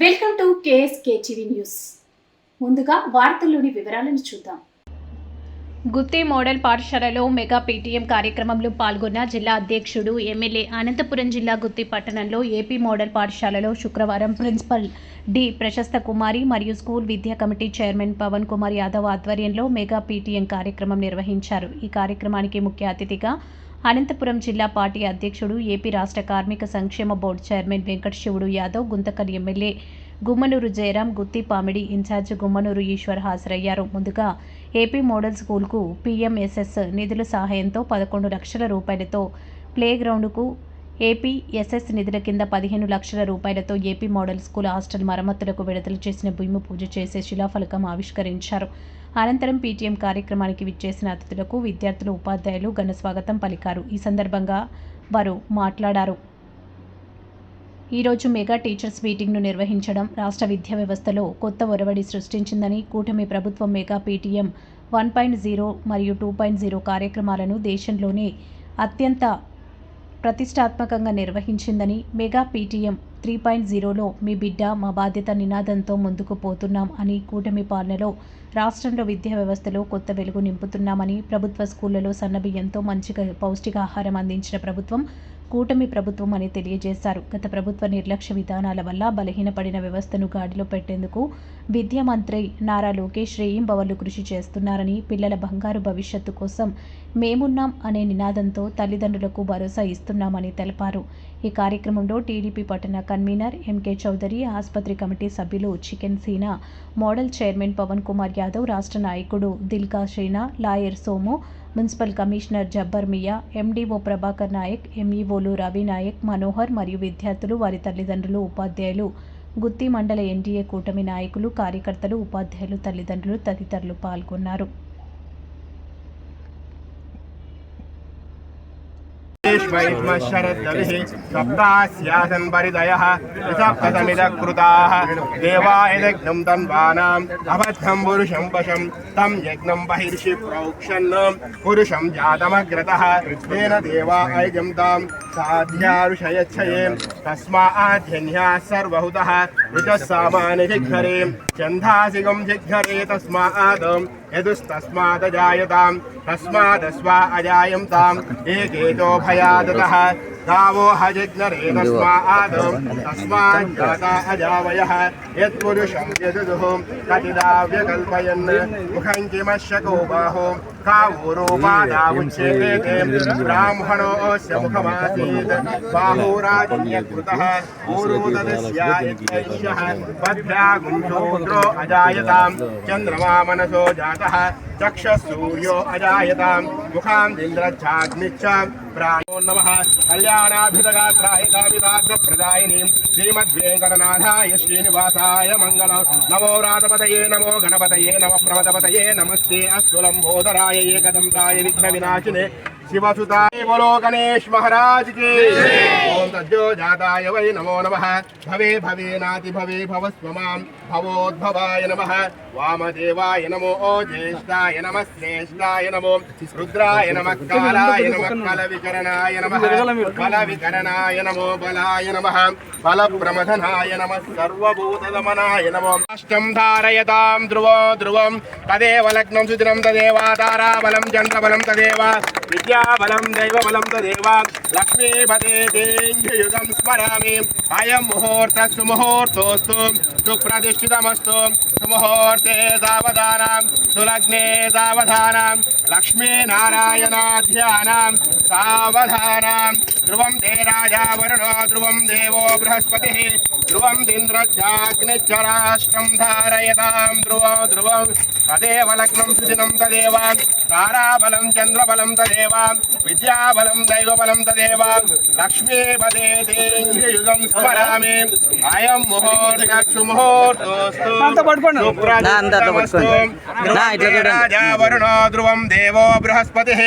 Welcome to KSK TV news. ముందుగా వార్తల్లోని వివరాలను చూద్దాం. గుత్తి మోడల్ పాఠశాలలో మెగా పీటీఎం కార్యక్రమంలో పాల్గొన్న జిల్లా అధ్యక్షుడు ఎమ్మెల్యే అనంతపురం జిల్లా గుత్తి పట్టణంలో ఏపీ మోడల్ పాఠశాలలో శుక్రవారం ప్రిన్సిపల్ డి ప్రశస్త కుమారి మరియు స్కూల్ విద్యా కమిటీ చైర్మన్ పవన్ కుమార్ యాదవ్ ఆధ్వర్యంలో మెగా పీటీఎం కార్యక్రమం నిర్వహించారు. ఈ కార్యక్రమానికి ముఖ్య అతిథిగా అనంతపురం జిల్లా పార్టీ అధ్యక్షుడు ఏపీ రాష్ట్ర కార్మిక సంక్షేమ board chairman Venkata Shivudu Yadav Guntakal MLA Gummanuru Jayaram Gutti Pamidi in-charge Gummanuru Eshwar హాజరయ్యారు. ముందుగా ఏపీ మోడల్ స్కూల్కు పీఎంఎస్ఎస్ నిధుల సహాయంతో పదకొండు లక్షల రూపాయలతో ప్లేగ్రౌండ్కు ఏపీఎస్ఎస్ నిధుల కింద పదిహేను లక్షల రూపాయలతో ఏపీ మోడల్ స్కూల్ హాస్టల్ మరమ్మతులకు విడుదల చేసిన భూమి పూజ చేసే శిలాఫలకం ఆవిష్కరించారు. అనంతరం పీటీఎం కార్యక్రమానికి విచ్చేసిన అతిథులకు విద్యార్థులు ఉపాధ్యాయులు ఘన స్వాగతం పలికారు. ఈ సందర్భంగా వారు మాట్లాడారు. ఈరోజు మెగా టీచర్స్ మీటింగ్ను నిర్వహించడం రాష్ట్ర విద్యా వ్యవస్థలో కొత్త ఒరవడి సృష్టించిందని కూటమి ప్రభుత్వం mega PTM one point zero మరియు టూ పాయింట్ జీరో కార్యక్రమాలను దేశంలోనే అత్యంత ప్రతిష్టాత్మకంగా నిర్వహించిందని మెగా పీటీఎం త్రీ పాయింట్ జీరోలో మీ బిడ్డ మా బాధ్యత నినాదంతో ముందుకు పోతున్నాం అని కూటమి పాలనలో రాష్ట్రంలో విద్యా వ్యవస్థలో కొత్త వెలుగు నింపుతున్నామని ప్రభుత్వ స్కూళ్ళలో సన్నబియ్యంతో మంచిగా పౌష్టికాహారం అందించిన ప్రభుత్వం కూటమి ప్రభుత్వం అని తెలియజేశారు. గత ప్రభుత్వ నిర్లక్ష్య విధానాల వల్ల బలహీనపడిన వ్యవస్థను గాడిలో పెట్టేందుకు విద్యా మంత్రి నారా లోకేష్ రేయింబవళ్ళు కృషి చేస్తున్నారని పిల్లల బంగారు భవిష్యత్తు కోసం మేమున్నాం అనే నినాదంతో తల్లిదండ్రులకు భరోసా ఇస్తున్నామని తెలిపారు. ఈ కార్యక్రమంలో టీడీపీ పట్టణ కన్వీనర్ ఎంకే చౌదరి ఆసుపత్రి కమిటీ సభ్యులు చికెన్ సీనా మోడల్ చైర్మన్ పవన్ కుమార్ యాదవ్ రాష్ట్ర నాయకుడు దిల్కా Sheena lawyer Somu municipal commissioner Jabbar Miya MDO Prabhakar Nayak ఎంఈఓలు Ravi Naik Manohar మరియు విద్యార్థులు వారి తల్లిదండ్రులు ఉపాధ్యాయులు గుత్తి మండల ఎన్డీఏ కూటమి నాయకులు కార్యకర్తలు ఉపాధ్యాయులు తల్లిదండ్రులు తదితరులు పాల్గొన్నారు. शरद्रविः सप्तास्यासन् परिदयः सप्तसमिदकृताः देवायदग्नं तन्वानाम् अबद्धं पुरुषं वशं तं यज्ञं बहिर्षि प्रोक्षन् पुरुषं जातमग्रतः तेन देवा ऐजं तां साध्यारुषयच्छयेम् तस्माद्यन्याः सर्वहुतः ऋतस्सामानि जिघ्वरेम् चन्धासिगम् जिघ्वरे तस्मात् यदुस्तस्मादजायताम्। तस्मादस्वा अजायन्ताम्। एकेतो भयादतः। गावो हजिघ्नरे तस्मात् तस्माज्जाता अजावयः। कतिदाव्यकल्पयन् मुखम् किमश्यको बाहो। कावोरोपादामुच्येते ब्राह्मणोऽस्य मुखमासीत् बाहुराजन्यकृतः पूर्वोदस्या इत्यैषः पद्भ्या गुञ्जोद्रो अजायतां चन्द्रमा मनसो जातः चक्षः सूर्यो अजायतां मुखान्दिन्द्रच्छाग्निश्च प्राणो नमः कल्याणाभितगात्राय कामितार्थप्रदायिनीं श्रीमद्वेङ्कटनाथाय श्रीनिवासाय मङ्गलं नमो रातपतये नमो गणपतये नमः प्रमदपतये नमस्ते अस्तु लम्बोदराय एकदन्ताय विघ्नविनाशिने शिवसुताय बोलो गणेश महाराज की తజ్జో జాతాయ వై నమో నమ భవే భవే నాతి భవే భవస్వ మాం భవోద్భవాయ నమ వామదేవాయ నమో జ్యేష్ఠాయ నమ శ్రేష్ఠాయ నమో రుద్రాయ నమ కాలాయ నమ కల వికరణాయ నమ బల వికరణాయ నమో బలాయ నమ బల ప్రమథనాయ నమ సర్వభూతదమనాయ నమో అష్టం ధారయతాం ధ్రువో ధ్రువం తదేవ లగ్నం సుదినం తదేవా తారాబలం చంద్రబలం తదేవ విద్యాబలం దైవబలం తదేవ లక్ష్మీపదే దేం तेञ्जुयुगं स्मरामि। अयं मुहूर्तः सुमुहूर्तोऽस्तु सुप्रतिष्ठितमस्तु। सुमुहूर्ते सावधानां, सुलग्ने सावधानां। लक्ष्मीनारायणाध्यानां सावधानां। ध्रुवं ते राजा वरुणो, ध्रुवं देवो बृहस्पतिः। ध्रुवंद्रजाग्निराष्ट्रम धारयता ध्रुव ध्रुव तदेव लग्न सुदिनम तदेव ताराबल चंद्रबल तदेव विद्याबल दैवबल तदेव लक्ष्मीपदे देयुगम स्मरा अयम मुहूर्तु मुहूर्तोस्तु राजा वरुणो ध्रुवं देवो बृहस्पतिः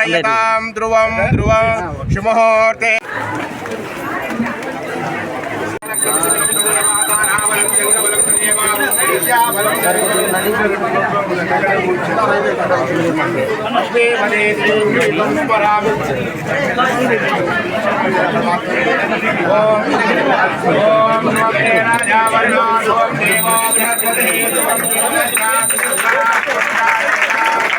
చూడండి. రాజా వరుణో ధ్రువం దేవో బృహస్పతి ధ్రువం ఇంద్రచాగ్నిచ్చరాష్టం ధారయతాం ధ్రువం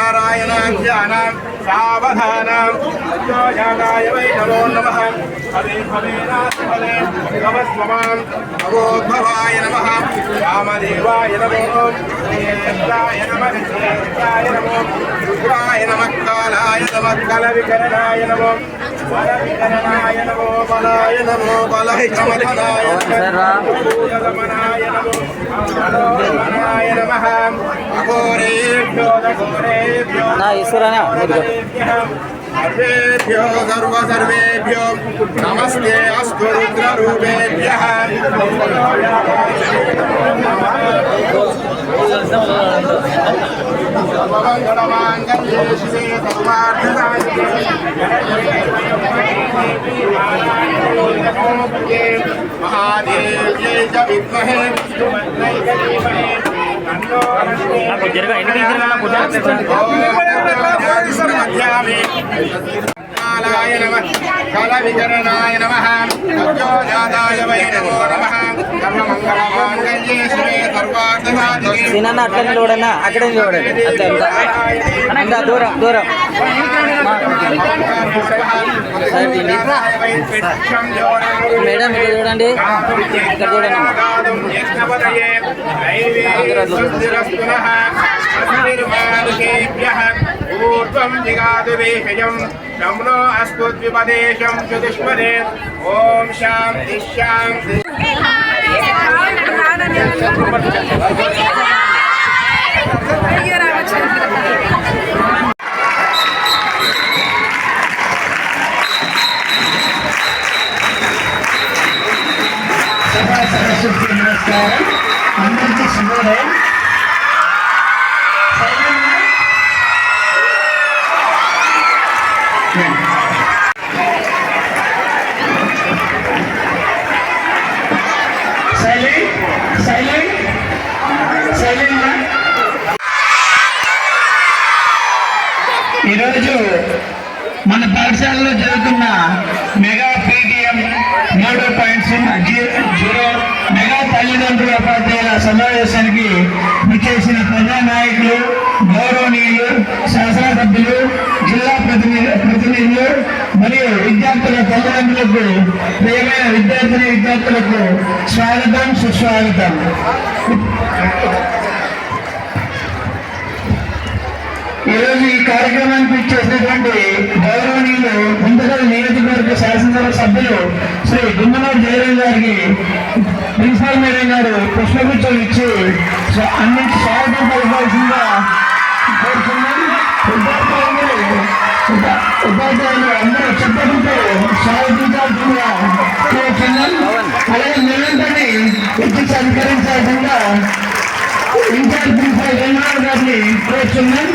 లక్ష్మీనారాయణాఖ్యానాం సావధానం జాగాయ వై నమో నమ హరే హరేనాథే నమస్వమాం భగవద్భవాయ నమః రామదేవాయ నమో శ్రేష్ఠాయ నమః నమో రుద్రాయ నమ కాలాయ నమ కల వికరణాయ నమో బలాయ నమో బలవిక్రమధనాయ భూతగమనాయ నమో మనోరమణాయ నమః అఘోరేభ్యో దఘోరేభ్యో నా ఈశ్వరనే सर्वेभ्यो सर्व सर्वेभ्यो नमस्ते अस्तु रुद्ररूपेभ्यः జరగా ఎన్ని జరగా కుదరదు నమ కళ విచరణాయ నమ నమో నమ నిన్న అట్లా నిలబడన్నా అక్కడే చూడండి. అట్లా అంతా దూరం దూరం. మేడం ఇక్కడ చూడండి. ఇక్కడ చూడండి. ఓం శాంతి శాంతి. సరస్వతి నమస్కారం అందరికీ శుభోదయం మరియు విద్యార్థుల తల్లిదండ్రులకు ప్రియమైన విద్యార్థిని విద్యార్థులకు స్వాగతం సుస్వాగతం. ఈరోజు ఈ కార్యక్రమానికి ఇచ్చేసినటువంటి గౌరవనీయులు ముందుగా నియోజకవర్గ శాసనసభ సభ్యులు శ్రీ గుమ్మనూరు జయరాం గారికి ప్రిన్సిపాల్ మేడం గారు పుష్పగుచ్చలు ఇచ్చి స్వ- అందించి స్వాగతం పలకాల్సిందిగా ఉపాధ్యాయులు అందరూ చెప్పడంతో స్వాగతించాల్సిందిగా కోరుతున్నాం. అలాగే నిరంతరం ఇచ్చి సత్కరించాల్సిందిగా ఇన్ఛార్జ్ ప్రిన్సిపాల్ జగన్నాథ్ గారిని కోరుతున్నాం.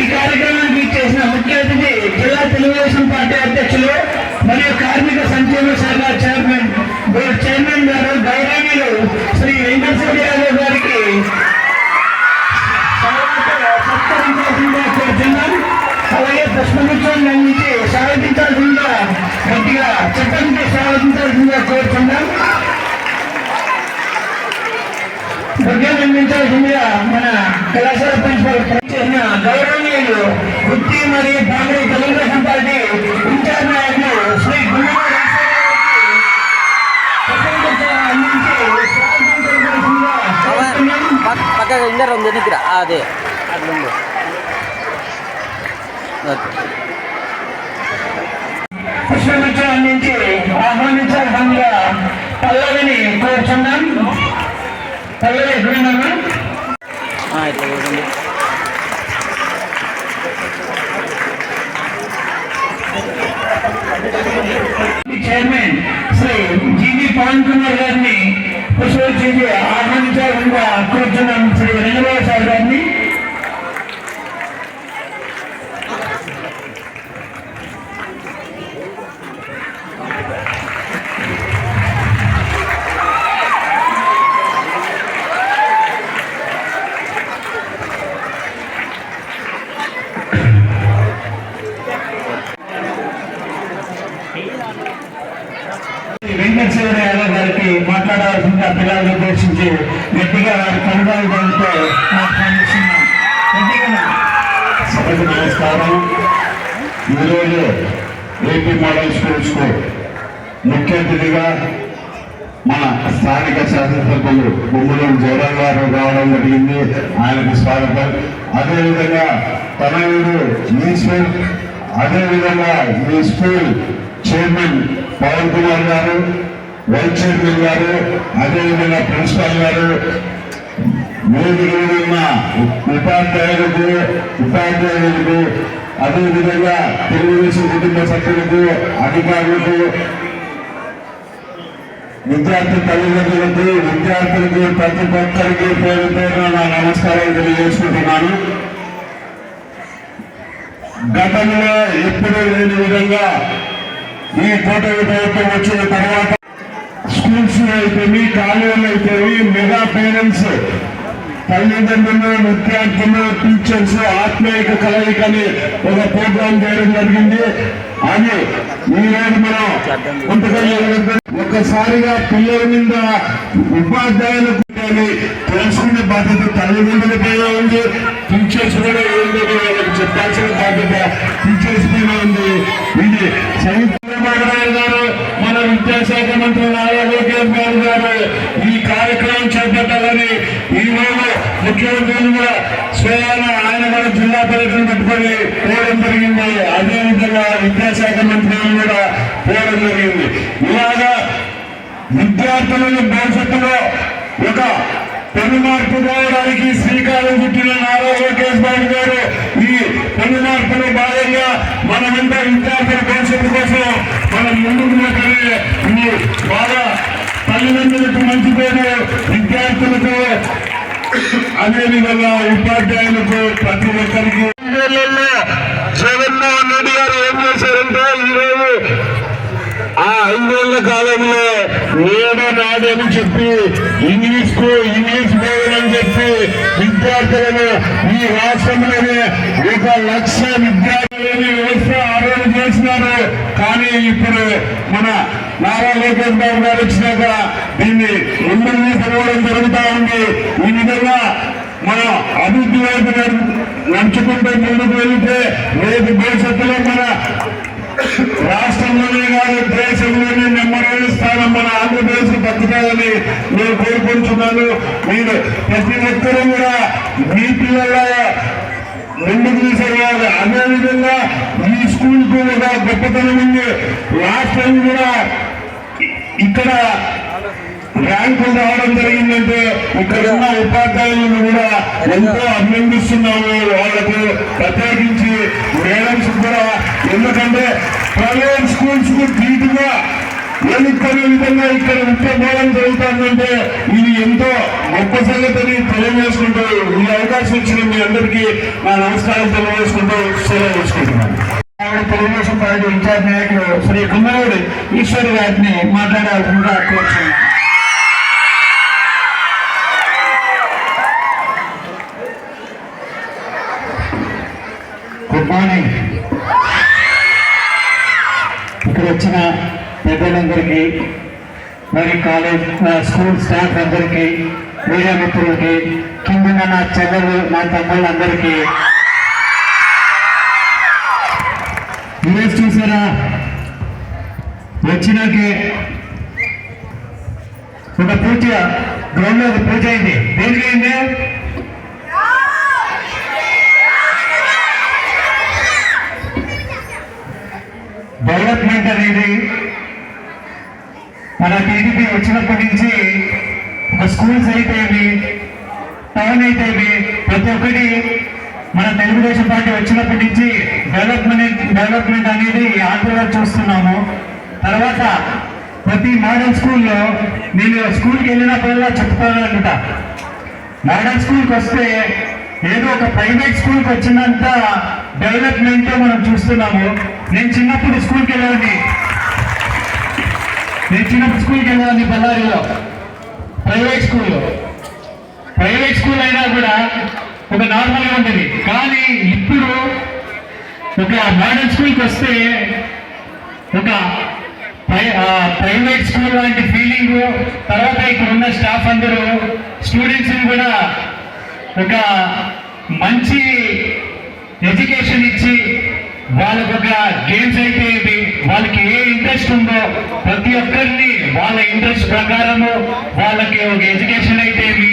ఈ కార్యక్రమానికి చేసిన ముఖ్య అతిథి జిల్లా తెలుగుదేశం పార్టీ అధ్యక్షులు మరియు కార్మిక సంక్షేమ శాఖ చైర్మన్ చైర్మన్ గారు గౌరవనీయులు శ్రీ వెంకటేశ్వర యాదవ్ గారికి సత్కరించాల్సిందిగా కోరుతున్నాం అలాగే పుష్పగుచ్చాన్ని అందించి స్వాగతించాల్సిందిగా గట్టిగా చట్టంతో స్వాగతించాల్సిందిగా కోరుతున్నాం ఉద్యోగం అందించాల్సిందిగా మన కళాశాల ప్రిన్సిపల్ చేసిన గౌరవనీయులు వృత్తి మరియు కాంగ్రెస్ తెలుగుదేశం పార్టీ ఇన్ఛార్జ్ నాయకులు శ్రీ గుమ్మడి చక్కగా ఇంకా రెండు దగ్గర అదే. అట్లా పుష్పించి ఆహ్వానించాల్సిందిగా పల్లవిని కోరుచున్నాం. Chairman Shri G V Pavan Kumar గారిని విశ్వవిద్యాలయ ఆహ్వానించాలనుగా అభ్యర్థులను శ్రీ రంగరాజారి గారిని వెంకటేశ్వర ఆ గట్టిగా వారి కనుగోలుతో ఆహ్వానిస్తున్నాం సభకు నమస్కారం. ఈరోజు ఏపీ మోడల్ స్కూల్స్కు ముఖ్య అతిథిగా మన స్థానిక శాసనసభ్యులు గుమ్మలూరు జయరాం గారు రావడం జరిగింది. ఆయనకు స్వాగతం. అదేవిధంగా తనయుడు మున్సిపల్ అదేవిధంగా ఈ స్కూల్ చైర్మన్ పవన్ కుమార్ గారు వైస్ చైర్మన్ గారు అదేవిధంగా ప్రిన్సిపాల్ గారు వేదిక మీద ఉన్న ఉపాధ్యాయులకు ఉపాధ్యాయులకు అదేవిధంగా తెలుగుదేశం కుటుంబ సభ్యులకు అధికారులకు విద్యార్థి తల్లిదండ్రులకు విద్యార్థులకు ప్రతి ఒక్కరికి పేరు పేరున నా నమస్కారాలు తెలియజేసుకుంటున్నాను. గతంలో ఎప్పుడూ లేని విధంగా ఈ కూటమి ప్రభుత్వం వచ్చిన తర్వాత స్కూల్స్ అయితేవి కాలేజీలు అయితేవి మెగా పేరెంట్స్ తల్లిదండ్రులు విద్యార్థులు టీచర్స్ ఆత్మీయక కలయికని ఒక ప్రోగ్రాం చేయడం జరిగింది. అని ఈరోజు మనం ఒక్కసారిగా పిల్లల మీద ఉపాధ్యాయులకు తెలుసుకునే బాధ్యత తల్లిదండ్రుల పైన ఉంది. టీచర్స్ కూడా ఏంటో వాళ్ళకి చెప్పాల్సిన బాధ్యత టీచర్స్ పైన ఉంది. ఇది చైతన్య గారు విద్యాశాఖ మంత్రి నారా లోకేష్ బాబు గారు ఈ కార్యక్రమం చేపట్టాలని ఈ రోజు ముఖ్యమంత్రి కూడా స్వయాన ఆయన కూడా జిల్లా పర్యటన పెట్టుకొని పోవడం జరిగింది. అదేవిధంగా విద్యాశాఖ మంత్రి కూడా పోవడం జరిగింది. ఇలాగా విద్యార్థులను భవిష్యత్తులో ఒక పెను మార్పు రావడానికి శ్రీకారం చుట్టిన నారా లోకేష్ బాబు గారు ఈ పెను మార్పులో భాగంగా మనమంతా విద్యార్థుల భవిష్యత్తు కోసం మనం ముందుకున్నా సరే ఈ బాగా తల్లిదండ్రులకు మంచి పేరు విద్యార్థులకు అదేవిధంగా ఉపాధ్యాయులకు ప్రతి ఒక్కరికి. జగన్మోహన్ రెడ్డి గారు ఏం చేశారంటే ఈరోజు ఆ ఐదేళ్ళ కాలంలో నేడు నాడు అని చెప్పి ఇంగ్లీష్కు ఇంగ్లీష్ బోర్డు అని చెప్పి విద్యార్థులను ఈ రాష్ట్రంలోనే ఒక లక్ష విద్యార్థులని వ్యవస్థ ఆరోగ్య ఉన్నారు కానీ ఇప్పుడు మన నారా లోకేష్ బాబు గారు వచ్చినాక దీన్ని ముందుకు తీసుకోవడం జరుగుతూ ఉంది. ఈ విధంగా మన అభివృద్ధి వైపు నడు- నడుచుకుంటూ ముందుకు వెళ్తే రేపు భవిష్యత్తులో మన రాష్ట్రంలోనే కాదు దేశంలోనే నెంబర్ వన్ స్థానం మన ఆంధ్రప్రదేశ్ బతుకాలని నేను కోరుకుంటున్నాను. మీరు ప్రతి ఒక్కరూ కూడా మీ పిల్లల ముందుకు తీసేవారు అదేవిధంగా ఈ స్కూల్ కూడా గొప్పతనం ఉంది. లాస్ట్ టైం కూడా ఇక్కడ ర్యాంకులు రావడం జరిగిందంటే ఇక్కడ ఉన్న ఉపాధ్యాయులను కూడా ఎంతో అభినందిస్తున్నాము వాళ్ళకు. ప్రత్యేకించి మేడమ్స్ కూడా ఎందుకంటే ప్రైవేట్ స్కూల్స్కు ధీటుగా ఎన్నుకునే విధంగా ఇక్కడ విద్య జరుగుతుందంటే ఇది ఎంతో గొప్ప సంగతిని తెలియజేసుకుంటూ ఈ అవకాశం ఇచ్చిన మీ అందరికీ నా నమస్కారం తెలియజేసుకుంటూ సెలవు చేసుకుంటున్నాను తెలుగుదేశం పార్టీ ఇన్ఛార్జ్ నాయకులు శ్రీ గుమ్మరేడు ఈశ్వర్ గారిని మాట్లాడాల్సిందిగా కోరుతున్నాను గుడ్ మార్నింగ్ ఇక్కడ వచ్చిన పెద్దలందరికీ మరి కాలేజ్ స్కూల్ స్టాఫ్ అందరికీ మీడియా మిత్రులకి కింద నా చెల్లెలు నా తమ్ముళ్ళందరికీ. ఈరోజు చూసారా? వచ్చినాకే ఒక పూజ గ్రౌండ్లో ఒక పూజ అయింది. దేనికి అయింది డెవలప్మెంట్ అనేది మన టీడీపీ వచ్చినప్పటి నుంచి ఒక స్కూల్స్ అయితే టౌన్ అయితేవి ప్రతి ఒక్కటి మన తెలుగుదేశం పార్టీ వచ్చినప్పటి నుంచి డెవలప్మెంట్ డెవలప్మెంట్ అనేది ఆంధ్రలో చూస్తున్నాము. తర్వాత ప్రతి మోడల్ స్కూల్లో నేను స్కూల్కి వెళ్ళినప్పుడల్లా చెప్తానమాట మోడల్ స్కూల్కి వస్తే ఏదో ఒక ప్రైవేట్ స్కూల్కి వచ్చినంత డెవలప్మెంట్ మనం చూస్తున్నాము. నేను చిన్నప్పుడు స్కూల్కి వెళ్ళాలని నేను చిన్నప్పుడు స్కూల్కి వెళ్ళేవాడిని బళ్ళారిలో. ప్రైవేట్ స్కూల్లో ప్రైవేట్ స్కూల్ అయినా కూడా ఒక నార్మల్గా ఉండేది. కానీ ఇప్పుడు ఒక మోడల్ స్కూల్కి వస్తే ఒక ఆ, ప్రైవేట్ స్కూల్ లాంటి ఫీలింగ్ తర్వాత ఇక్కడ ఉన్న స్టాఫ్ అందరూ స్టూడెంట్స్ కూడా ఒక మంచి ఎడ్యుకేషన్ ఇచ్చి వాళ్ళకు ఒక గేమ్స్ అయితే వాళ్ళకి ఏ ఇంట్రెస్ట్ ఉందో ప్రతి ఒక్కరిని వాళ్ళ ఇంట్రెస్ట్ ప్రకారము వాళ్ళకి ఒక ఎడ్యుకేషన్ అయితేమి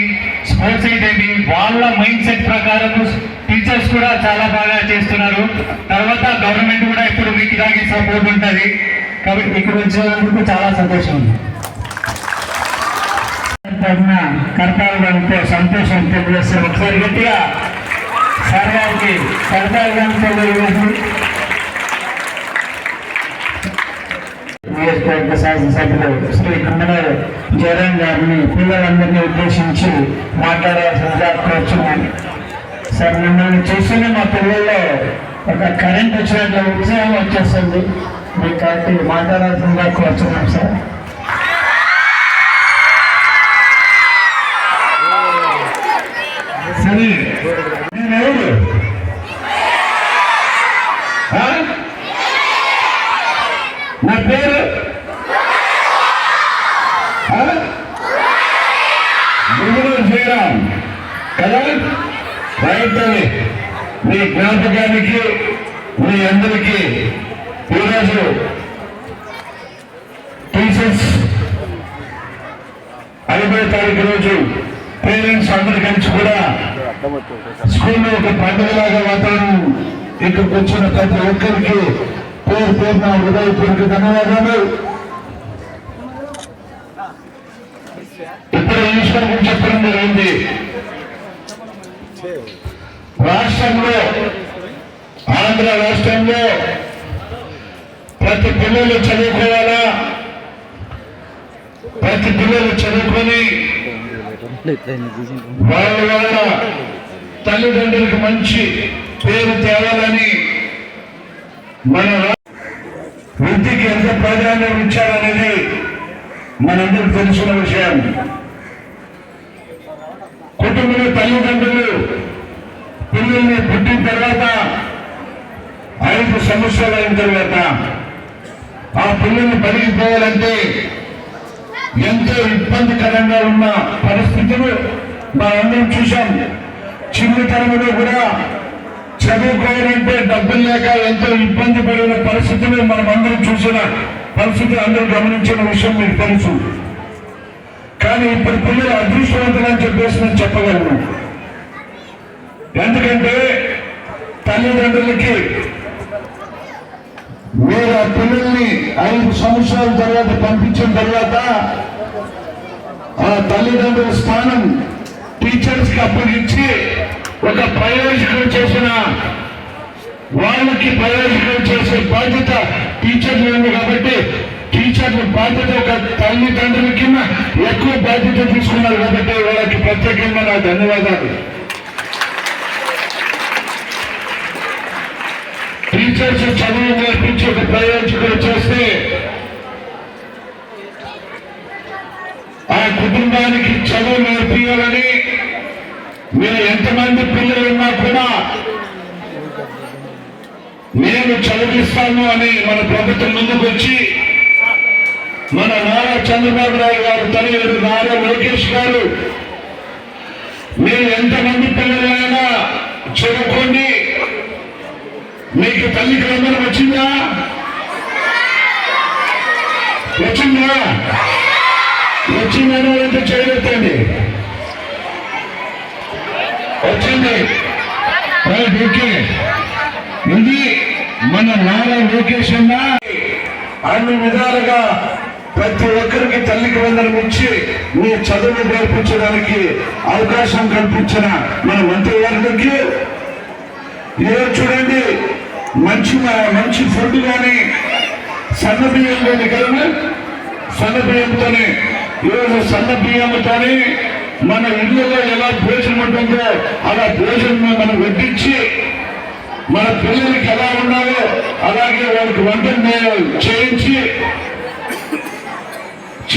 స్పోర్ట్స్ అయితేమి వాళ్ళ మైండ్ సెట్ ప్రకారము టీచర్స్ కూడా చాలా బాగా చేస్తున్నారు. తర్వాత గవర్నమెంట్ కూడా ఇప్పుడు మీకు ఇలాగే సపోర్ట్ ఉంటుంది. కాబట్టి ఇక్కడ వచ్చినందుకు చాలా సంతోషం ఉంది. తగిన కర్తాలతో సంతోషం తెలియజేస్తారు ఒకసారి గట్టిగా సార్ గారికి తెలియజేసి నియోజకవర్గ శాసనసభ్యులు శ్రీ కమ్మగారు జగన్ గారిని పిల్లలందరినీ ఉద్దేశించి మాట్లాడాల్సిందిగా కోరుచున్నాను సార్ మిమ్మల్ని చూస్తూనే మా పిల్లల్లో ఒక కరెంట్ వచ్చినట్లు ఉత్సాహం వచ్చేస్తుంది. మీకు కాబట్టి మాట్లాడాల్సిందిగా కోరుచున్నాం సార్. సరే నేనెవరు ఆ? నా పేరు ఆ? గురువు కదా? రైతుని మీ జ్ఞాపకానికి మీ అందరికీ ఈరోజు టీచర్స్ ఐదో తారీఖు రోజు పేరెంట్స్ అందరు కలిసి కూడా స్కూల్లో ఒక పండుగలాగా వాతావరణం ఇక్కడికి వచ్చిన ప్రతి ఒక్కరికి పేరు పేరున హృదయపూర్వక ధన్యవాదాలు. ఇప్పుడు ఈశ్వర్ చెప్పడం జరిగింది. రాష్ట్రంలో ఆంధ్ర రాష్ట్రంలో ప్రతి పిల్లలు చదువుకోవాలా? ప్రతి పిల్లలు చదువుకొని వాళ్ళ వాళ్ళ తల్లిదండ్రులకు మంచి పేరు తేవాలని మన విద్యకి ఎంత ప్రాధాన్యం ఇచ్చారనేది మనందరికి తెలిసిన విషయం. కుటుంబంలో తల్లిదండ్రులు పిల్లల్ని పుట్టిన తర్వాత ఐదు సంవత్సరాలు అయిన తర్వాత ఆ పిల్లల్ని పెరిగిపోవాలంటే ఎంతో ఇబ్బందికరంగా ఉన్న పరిస్థితులు మనందరం చూశాం. చిన్నతనంలో కూడా చదువుకోవాలంటే డబ్బులు లేక ఎంతో ఇబ్బంది పడిన పరిస్థితులు మనం అందరం చూసిన పరిస్థితి అందరూ గమనించిన విషయం మీకు తెలుసు. కానీ ఇప్పుడు పిల్లలు అదృష్టవంతులు అని చెప్పేసి నేను చెప్పగలను. ఎందుకంటే తల్లిదండ్రులకి మీరు ఆ పిల్లల్ని ఐదు సంవత్సరాల తర్వాత పంపించిన తర్వాత ఆ తల్లిదండ్రుల స్థానం టీచర్స్కి అప్పగించి ఒక ప్రయోజకం చేసిన వాళ్ళకి ప్రయోజకులు చేసే బాధ్యత టీచర్లు ఉంది కాబట్టి టీచర్లు బాధ్యత ఒక తల్లిదండ్రుల కింద ఎక్కువ బాధ్యత తీసుకున్నారు కాబట్టి వాళ్ళకి ప్రత్యేకంగా నా ధన్యవాదాలు. టీచర్స్ చదువు నేర్పించి ఒక ప్రయోజకులు చేస్తే ఆ కుటుంబానికి చదువు నేర్పించాలని మీరు ఎంతమంది పిల్లలు ఉన్నా కూడా నేను చదివిస్తాను అని మన ప్రభుత్వం ముందుకు వచ్చి మన నారా చంద్రబాబు నాయుడు గారు తల్లి నారా లోకేష్ గారు మీరు ఎంతమంది పిల్లలైనా చదువుకోండి. మీకు తల్లి వందనం వచ్చిందా? వచ్చిందా? వచ్చిందని అంటే చేయలేదండి వచ్చింది. Right okay. ఇది మన నారా లోకేష్ అన్న. అన్ని విధాలుగా ప్రతి ఒక్కరికి తల్లికి వందనం ఇచ్చి మీ చదువు నేర్పించడానికి అవకాశం కల్పించిన మన మంత్రి వర్గకి ఈరోజు చూడండి మంచి మంచి ఫుడ్ కానీ సన్న బియ్యం కానీ కదా సన్న బియ్యంతోనే. ఈరోజు సన్న బియ్యంతోనే మన ఇళ్ళలో ఎలా భోజనం ఉంటుందో అలా భోజనం మనం వడ్డించి మన పిల్లలకి ఎలా ఉన్నారో అలాగే వాళ్ళకి వంట చేయించి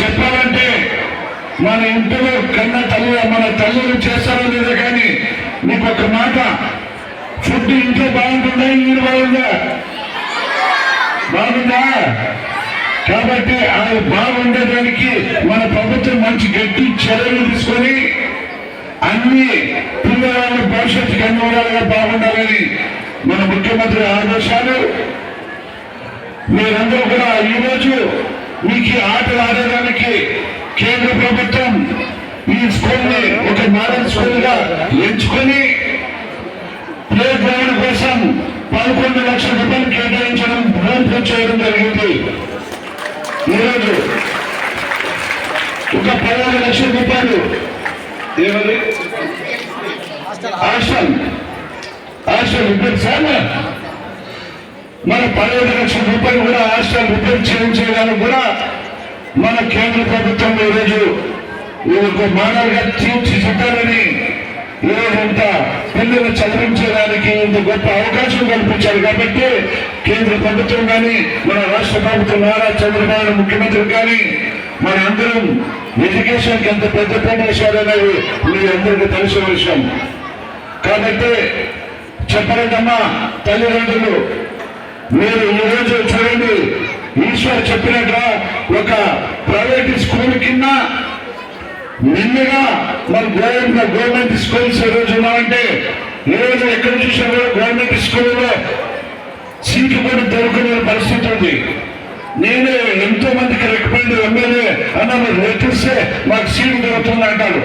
చెప్పాలంటే మన ఇంటిలో కన్న తల్లి మన తల్లులు చేస్తారో లేదా కానీ నీకు ఒక మాట ఫుడ్ ఇంట్లో బాగుంటుందా మీరు బాగుందా? బాగుందా? కాబట్టి అది బాగుండేదానికి మన ప్రభుత్వం మంచి గట్టి చర్యలు తీసుకొని అన్ని పిల్లల భవిష్యత్తుకి అన్ని విధాలుగా బాగుండాలని మన ముఖ్యమంత్రి ఆదేశాలు. మీరందరూ కూడా ఈరోజు మీకు ఈ ఆటలు ఆడడానికి కేంద్ర ప్రభుత్వం ఈ స్కూల్ని ఒక మోడల్ స్కూల్గా ఎంచుకొని ప్లే గ్రౌండ్ కోసం పదకొండు లక్షల రూపాయలు కేటాయించడం భూమి చేయడం జరిగింది. ఈరోజు ఒక పదహారు లక్షల రూపాయలు ఏమది హాస్టల్ హాస్టల్ ఇప్పుడు సార్ మన పదిహేడు లక్షల రూపాయలు కూడా హాస్టల్ రిపేర్ చేయించేదానికి కూడా మన కేంద్ర ప్రభుత్వం ఈరోజు ఇది ఒక మోడల్గా తీర్చిదిద్దాలని ఈరోజు ఇంత పిల్లలు చదివించడానికి ఇంత గొప్ప అవకాశం కల్పించారు కాబట్టి కేంద్ర ప్రభుత్వం కానీ మన రాష్ట్ర ప్రభుత్వం నారా చంద్రబాబు ముఖ్యమంత్రి కానీ మన అందరం ఎడ్యుకేషన్కి ఎంత పెద్ద పీట వేశారనేది మీ అందరికీ తెలిసిన విషయం. కాబట్టి చెప్పలేదమ్మా తల్లిదండ్రులు మీరు ఈ రోజు చూడండి ఈశ్వర్ చెప్పినట్లుగా ఒక ప్రైవేట్ స్కూల్ కింద నిన్నగా మన గవర్నమెంట్ గవర్నమెంట్ స్కూల్స్ ఈరోజు ఉన్నామంటే ఈ రోజు ఎక్కడ చూసినా కూడా గవర్నమెంట్ స్కూల్లో సీట్లు కూడా దొరుకునే పరిస్థితి ఉంది. నేనే ఎంతో మందికి రికమెండ్ ఎమ్మెల్యే అన్న మీరు లెక్కిస్తే మాకు సీట్ దొరుకుతుంది అంటాడు.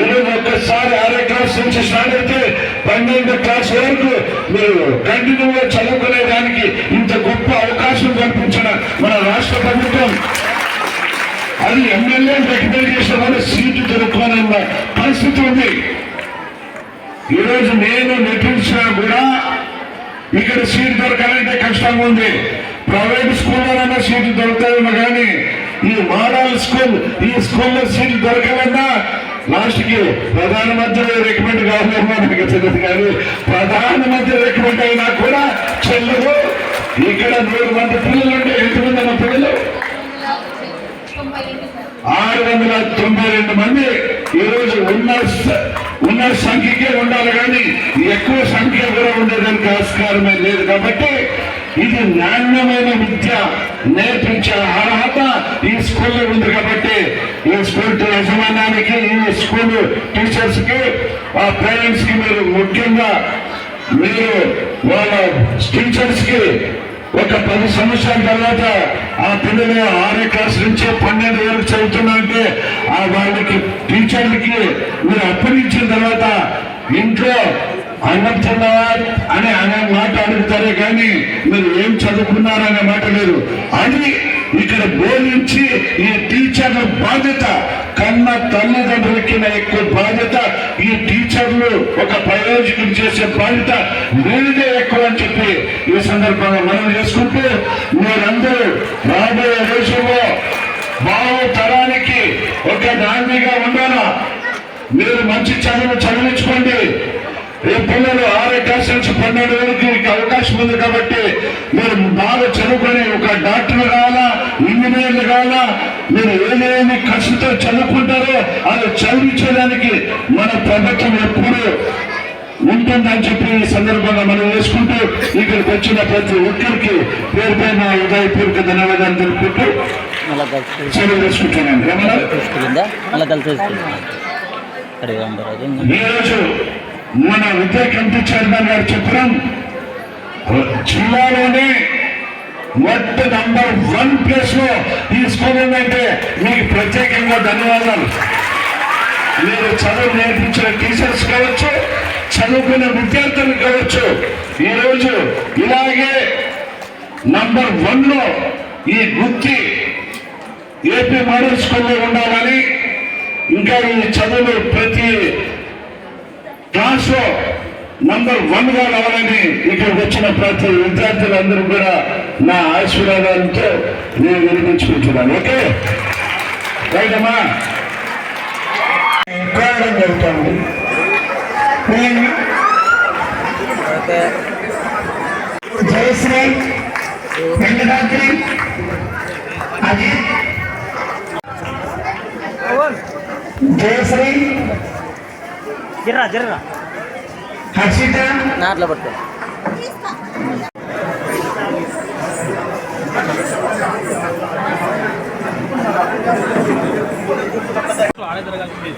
ఈరోజు ఒక్కసారి ఆరో క్లాస్ నుంచి స్టార్ట్ అయితే పన్నెండు క్లాస్ వరకు మీరు కంటిన్యూగా చదువుకునే దానికి ఇంత గొప్ప అవకాశం కల్పించిన మన రాష్ట్ర ప్రభుత్వం. అది ఎమ్మెల్యే రికమెండ్ చేసిన వాళ్ళు సీటు దొరుకుతున్న పరిస్థితి ఉంది. ఈరోజు నేను నటించినా కూడా ఇక్కడ సీట్ దొరకాలంటే కష్టంగా ఉంది. ప్రైవేట్ స్కూల్లో సీట్లు దొరుకుతాయేమో కానీ ఈ మోడల్ స్కూల్ ఈ స్కూల్లో సీట్లు దొరకాలన్నా లాస్ట్కి ప్రధానమంత్రి రికమెండ్ కావాలేమో నాకు తెలియదు కానీ ప్రధానమంత్రి రికమెండ్ అయినా కూడా చెల్లదు. ఇక్కడ నూరు మంది పిల్లలు ఉంటే ఎంతమంది అన్న పిల్లలు? ఆరు వందల తొంభై రెండు మంది ఈ రోజు ఉన్న ఉన్న సంఖ్యకే ఉండాలి కానీ ఎక్కువ సంఖ్య కూడా ఉండేదానికి ఆస్కారమే లేదు. కాబట్టి ఇది నాణ్యమైన విద్య. నేర్పించే అర్హత ఈ స్కూల్లో ఉంది కాబట్టి ఈ స్కూల్ యజమానానికి ఈ స్కూల్ టీచర్స్కి ఆ పేరెంట్స్కి మీరు ముఖ్యంగా మీరు వాళ్ళ టీచర్స్కి ఒక పది సంవత్సరాల తర్వాత ఆ పిల్లలు ఆరో క్లాస్ నుంచి పన్నెండు వరకు చదువుతున్నారంటే ఆ వాళ్ళకి టీచర్లకి మీరు అప్పగించిన తర్వాత ఇంట్లో అన్నం అని అనే మాట అడుగుతారే కానీ మీరు ఏం చదువుకున్నారనే మాట లేదు. అది ఇక్కడ బోధించి ఈ టీచర్ల బాధ్యత కన్న తల్లిదండ్రులకి ఎక్కువ బాధ్యత ఈ టీచర్లు ఒక ప్రయోజకం చేసే బాధ్యత వీరిదే ఎక్కువ అని చెప్పి ఈ సందర్భంగా మనం చేసుకుంటూ మీరందరూ రాబోయే రోజుల్లో బావు తరానికి ఒక నాందిగా ఉండాలా? మీరు మంచి చదువు చదివించుకోండి. ఈ పిల్లలు ఆరో క్లాస్ నుంచి పన్నెండు వరకు మీకు అవకాశం ఉంది కాబట్టి మీరు బాగా చదువుకొని ఒక డాక్టర్ కావాలా ఇంజనీర్లు కావాలా మీరు ఏదేమి కష్టంతో చదువుకుంటారో అది చదివించేదానికి మన ప్రభుత్వం ఎప్పుడు ఉంటుందని చెప్పి ఈ సందర్భంగా మనం వేసుకుంటూ ఇక్కడికి వచ్చిన ప్రతి ఒక్కరికి పేరు పైన ఉదయపూర్వక ధన్యవాదాలు తెలుపుకుంటూ సెలవు ఈరోజు మన విద్యా కమిటీ చైర్మన్ గారు చెప్పడం జిల్లాలోనే మొట్ట నంబర్ వన్ ప్లేస్లో ఈ స్కూల్ మీకు ప్రత్యేకంగా ధన్యవాదాలు. మీరు చదువు నేర్పించిన టీచర్స్ కావచ్చు చదువుకున్న విద్యార్థులు కావచ్చు ఈరోజు ఇలాగే నంబర్ వన్లో ఈ గుర్తి ఏపీ మోడల్ స్కూల్లో ఉండాలని ఇంకా ఈ చదువులు ప్రతి క్లాస్లో నంబర్ వన్గా రావాలని ఇక్కడికి వచ్చిన ప్రతి విద్యార్థులందరూ కూడా నా ఆశీర్వాదాలతో నేను వినిపించుకుంటున్నాను. ఓకే? రైట్ అమ్మా కోరడం జరుగుతుంది నేను జయశ్రీ వెంకటాద్రి అజిత్ జయశ్రీ జర్రా జర్రా. నాట్ల పట్టు ఆడే జరగాల్సింది